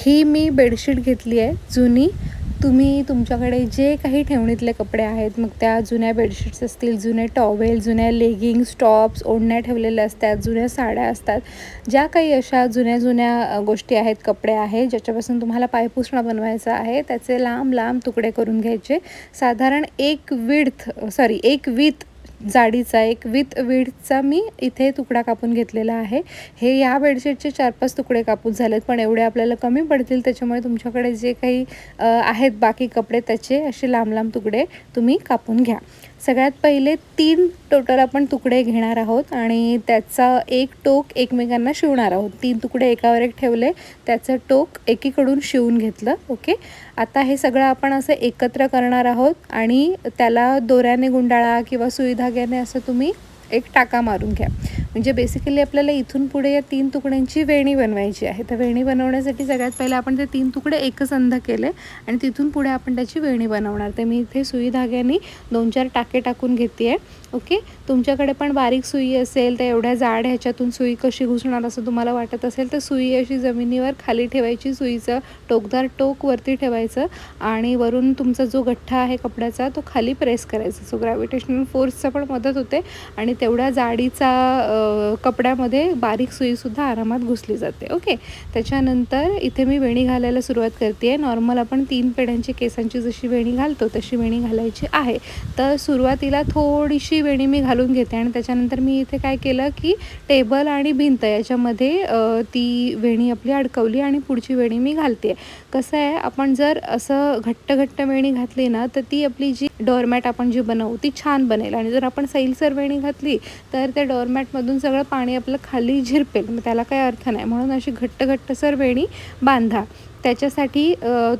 ही मी bedsheet घेतली आहे जुनी. तुम्ही तुमच्याकडे जे काही ठेवणीतले कपडे आहेत मग त्या जुन्या बेडशीट्स असतील जुने टॉवेल जुन्या लेगिंग्स टॉप्स ओढण्या ठेवलेल्या असतात जुन्या साड्या असतात ज्या काही अशा जुन्या जुन्या गोष्टी आहेत कपडे आहेत ज्याच्यापासून तुम्हाला पायपुसणा बनवायचं आहे त्याचे लांब लांब तुकडे करून घ्यायचे. साधारण एक विड्थ सॉरी एक विथ जाडीचा एक विथ विडचा मी इथे तुकडा कापून घेतलेला आहे. हे या बेडशीटचे चार पाच तुकडे कापून झालेत पण एवढे आपल्याला कमी पडतील त्याच्यामुळे तुमच्याकडे जे काही आहेत बाकी कपडे त्याचे असे लांब लांब तुकडे तुम्ही कापून घ्या. सगळ्यात पहिले तीन टोटल आपण तुकडे घेणार आहोत आणि त्याचा एक टोक एकमेकांना शिवणार आहोत. तीन तुकडे एकावर एक ठेवले त्याचं टोक एकीकडून शिवून घेतलं ओके? आता हे सगळं आपण असं एकत्र करणार आहोत आणि त्याला दोऱ्याने गुंडाळा किंवा सुई धाग्याने असं तुम्ही एक टाका मारून घ्या. म्हणजे बेसिकली आपल्याला इथून पुढे या तीन तुकड्यांची वेणी बनवायची आहे. तर वेणी बनवण्यासाठी सगळ्यात पहिले आपण ते तीन तुकडे एकच अंध केले आणि तिथून पुढे आपण त्याची वेणी बनवणार. तर मी इथे सुई धाग्याने दोन चार टाके टाकून घेते आहे ओके तुमच्याकडे पण बारीक सुई असेल तर एवढ्या जाड ह्याच्यातून सुई कशी घुसणार असं तुम्हाला वाटत असेल तर सुई अशी जमिनीवर खाली ठेवायची सुईचं टोकदार टोक वरती ठेवायचं आणि वरून तुमचा जो गठ्ठा आहे कपड्याचा तो खाली प्रेस करायचा. सो ग्रॅव्हिटेशनल फोर्सचा पण मदत होते आणि तेवढ्या जाडीचा कपड्यामध्ये बारीक सुईसुद्धा आरामात घुसली जाते. ओके? त्याच्यानंतर इथे मी वेणी घालायला सुरुवात करते आहे नॉर्मल आपण तीन पेड्यांची केसांची जशी वेणी घालतो तशी वेणी घालायची आहे. तर सुरुवातीला थोडीशी वेणी मी घालून घेते आणि त्याच्यानंतर मी इथे काय केलं की टेबल आणि भिंत याच्यामध्ये ती वेणी आपली अडकवली आणि पुढची वेणी मी घालते कसं आहे आपण जर असं घट्ट घट्ट वेणी घातली ना तर ती आपली जी डोरमॅट आपण जी बनवू ती छान बनेल. आणि जर आपण सैल सरवेणी घातली तर त्या डोरमॅटमधून सगळं पाणी आपलं खाली झिरपेल. मग त्याला काही अर्थ नाही. म्हणून अशी घट्ट घट्ट सरवेणी बांधा. त्याच्यासाठी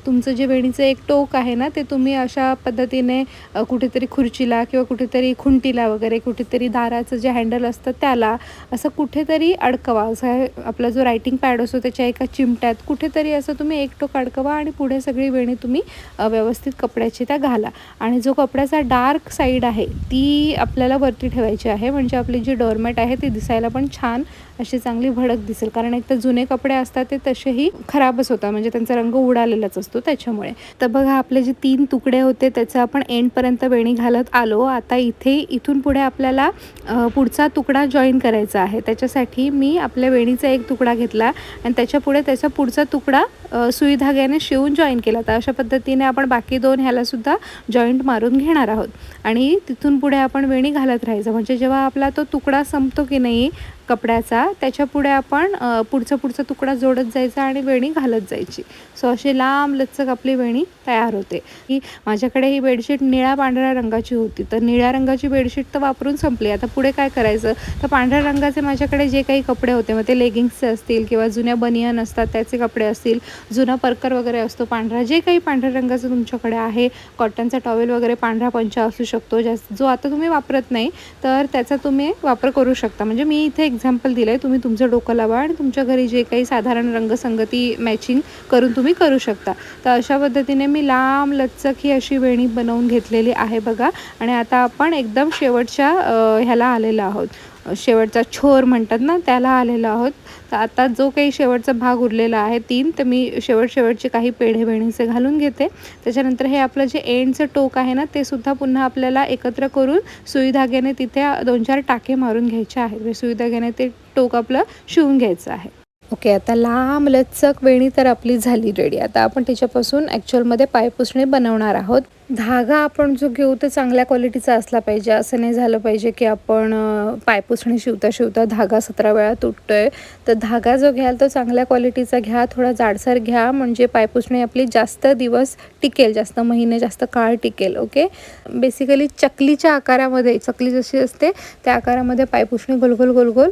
तुमचं जे वेणीचं एक टोक आहे ना ते तुम्ही अशा पद्धतीने कुठेतरी खुर्चीला किंवा कुठेतरी खुंटीला वगैरे कुठेतरी दाराचं जे हँडल असतं त्याला असं कुठेतरी अडकवा. असं आपला जो रायटिंग पॅड असतो त्याच्या एका चिमट्यात कुठेतरी असं तुम्ही एक टोक अडकवा आणि पुढे सगळी वेणी तुम्ही व्यवस्थित कपड्याची त्या घाला. आणि जो कपड्याचा डार्क साईड आहे ती आपल्याला वरती ठेवायची आहे. म्हणजे आपली जी डोरमॅट आहे ती दिसायला पण छान अशी चांगली भडक दिसेल. कारण एक तर जुने कपडे असतात ते तसेही खराबच होतात. म्हणजे त्यांचा रंग उडालेलाच असतो त्याच्यामुळे. तर बघा आपले जे तीन तुकडे होते त्याचं आपण एंडपर्यंत वेणी घालत आलो. आता इथे इथून पुढे आपल्याला पुढचा तुकडा जॉईन करायचा आहे. त्याच्यासाठी मी आपल्या वेणीचा एक तुकडा घेतला आणि त्याच्या पुढे त्याचा पुढचा तुकडा सुई धाग्याने शिवून जॉईन केला. तर अशा पद्धतीने आपण बाकी दोन ह्यालासुद्धा जॉईंट मारून घेणार आहोत. आणि तिथून पुढे आपण वेणी घालत राहायचं. म्हणजे जेव्हा आपला तो तुकडा संपतो की नाही कपड्याचा त्याच्यापुढे आपण पुढचा पुढचा तुकडा जोडत जायचा आणि वेणी घालत जायची. सो अशी लांब लचक आपली वेणी तयार होते. ही माझ्याकडे ही बेडशीट निळ्या पांढऱ्या रंगाची होती. तर निळ्या रंगाची बेडशीट तर वापरून संपली. आता पुढे काय करायचं? तर पांढऱ्या रंगाचे माझ्याकडे जे काही कपडे होते मग ते लेगिंग्सचे असतील किंवा जुन्या बनियन असतात त्याचे कपडे असतील जुना परकर वगैरे असतो पांढरा जे काही पांढऱ्या रंगाचं तुमच्याकडे आहे कॉटनचा टॉवेल वगैरे पांढरा पंचा असू शकतो ज्या जो आता तुम्ही वापरत नाही तर त्याचा तुम्ही वापर करू शकता. म्हणजे मी इथे एक्झाम्पल दिलं आहे तुम्ही तुमचं डोकं लावा आणि तुमच्या घरी जे काही साधारण रंगसंगती मॅचिंग करून तुम्ही करू शकता. तर अशा पद्धतीने मी लांब लचक ही अशी वेणी बनवून घेतलेली आहे बघा. आणि आता आपण एकदम शेवटच्या ह्याला आलेलो आहोत. शेवटचा छोर म्हणतात ना त्याला आलेलो आहोत. तर आता जो काही शेवटचा भाग उरलेला आहे तीन तर मी शेवट शेवटचे काही पेढे वेणीचे घालून घेते. त्याच्यानंतर हे आपलं जे एंडचं टोक आहे ना ते सुद्धा पुन्हा आपल्याला एकत्र करून सुई धाग्याने तिथे दोन चार टाके मारून घ्यायचे आहेत. म्हणजे सुईधाग्याने सुई धाग्याने ते टोक आपलं शिवून घ्यायचं आहे. ओके आता लांब लचक वेणी तर आपली झाली रेडी आता आपण त्याच्यापासून ॲक्च्युअलमध्ये पायपुसणे बनवणार आहोत. धागा आपण जो घेऊ तो चांगल्या क्वालिटीचा असला पाहिजे. असं नाही झालं पाहिजे की आपण पायपुसणी शिवता शिवता धागा सतरा वेळा तुटतो आहे तर धागा जो घ्याल तो चांगल्या क्वालिटीचा घ्या. थोडा जाडसर घ्या. म्हणजे पायपुसणी आपली जास्त दिवस टिकेल. जास्त महिने जास्त काळ टिकेल. ओके बेसिकली चकलीच्या आकारामध्ये चकली जशी असते त्या आकारामध्ये पायपुसणी गोलगोल गोलगोल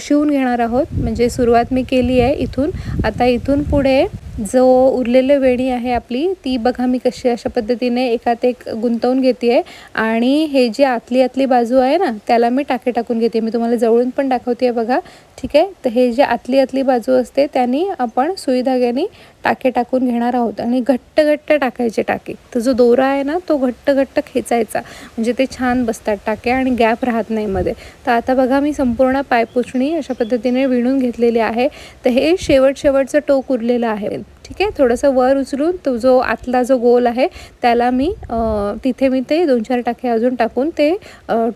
शिवून घेणार आहोत. म्हणजे सुरुवात मी केली आहे इथून. आता इथून पुढे जो उरलेलं वेणी आहे आपली ती बघा मी कशी अशा पद्धतीने एकात एक गुंतवून घेते आहे आणि हे जी आतली आतली बाजू आहे ना त्याला मी टाके टाकून घेते मी तुम्हाला जवळून पण दाखवते आहे बघा. ठीक आहे? तर हे जे आतली आतली बाजू असते त्यांनी आपण सुई धाग्याने टाके टाकून घेणार आहोत आणि घट्ट घट्ट टाकायचे टाके. तर जो दोरा आहे ना तो घट्ट घट्ट खेचायचा. म्हणजे ते छान बसतात टाके आणि गॅप राहत नाही मध्ये. तर आता बघा मी संपूर्ण पायपुचणी अशा पद्धतीने विणून घेतलेली आहे. तर हे शेवट शेवटचं टोक उरलेलं आहे. ठीक आहे? थोडंसं वर उचलून तो जो आतला जो गोल आहे त्याला मी तिथे मी ते दोन चार टाके अजून टाकून ते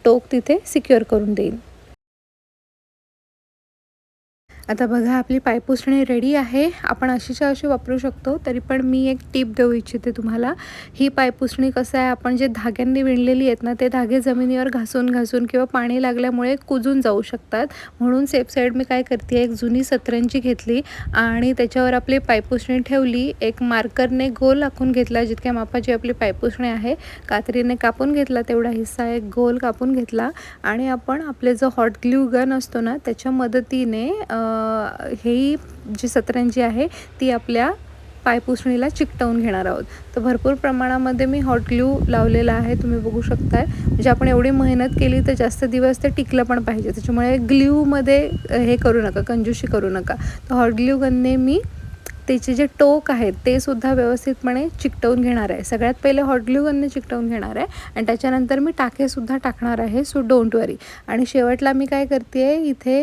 टोक तिथे सिक्युअर करून देईन. आता बघा आपली पायपुसणी रेडी आहे. आपण अशीच्या अशी वापरू शकतो. तरी पण मी एक टीप देऊ इच्छिते तुम्हाला. ही पायपुसणी कसं आहे आपण जे धाग्यांनी विणलेली आहेत ना ते धागे जमिनीवर घासून घासून किंवा पाणी लागल्यामुळे कुजून जाऊ शकतात. म्हणून सेफ साईड मी काय करते एक जुनी सतरंजी घेतली आणि त्याच्यावर आपली पायपुसणी ठेवली. एक मार्करने गोल आखून घेतला जितक्या मापाची आपली पायपुसणी आहे. कात्रीने कापून घेतला तेवढा हिस्सा एक गोल कापून घेतला आणि आपण आपले जो हॉट ग्ल्यू गन असतो ना त्याच्या मदतीने ही जी सतरंजी आहे ती आपल्या पायपुसणीला चिकटवून घेणार आहोत. तर भरपूर प्रमाणामध्ये मी हॉट ग्लू लावलेला आहे तुम्ही बघू शकताय. म्हणजे आपण एवढी मेहनत केली तर जास्त दिवस ते टिकलं पण पाहिजे. त्याच्यामुळे ग्ल्यूमध्ये हे करू नका कंजूशी करू नका. तर हॉट ग्ल्यू गनने मी त्याचे जे टोक आहेत ते सुद्धा व्यवस्थितपणे चिकटवून घेणार आहे. सगळ्यात पहिले हॉट ग्लू गनने चिकटवून घेणार आहे आणि त्याच्यानंतर मी टाकेसुद्धा टाकणार आहे सो डोंट वरी आणि शेवटला मी काय करते आहे इथे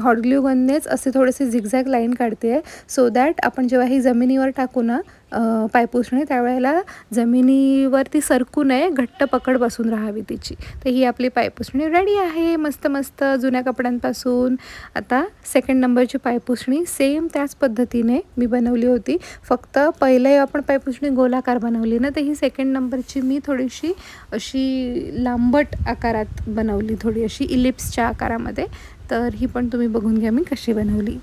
हॉट ग्लू गननेच असे थोडेसे झिगझॅग लाईन काढते आहे सो दॅट आपण जेव्हा ही जमिनीवर टाकू ना पायपुसणे त्यावेळेला जमिनीवरती सरकू नये घट्ट पकड बसून राहावी तिची. तर ही आपली पायपुसणी रेडी आहे. मस्त मस्त जुन्या कपड्यांपासून आता सेकंड नंबरची पायपुसणी सेम त्याच पद्धतीने मी बनवली होती. फक्त पहिले आपण पायपुसणी गोलाकार बनवली ना तर ही सेकंड नंबरची मी थोडीशी अशी लांबट आकारात बनवली थोडी अशी इलिप्सच्या आकारामध्ये. तर ही पण तुम्ही बघून घ्या मी कशी बनवली.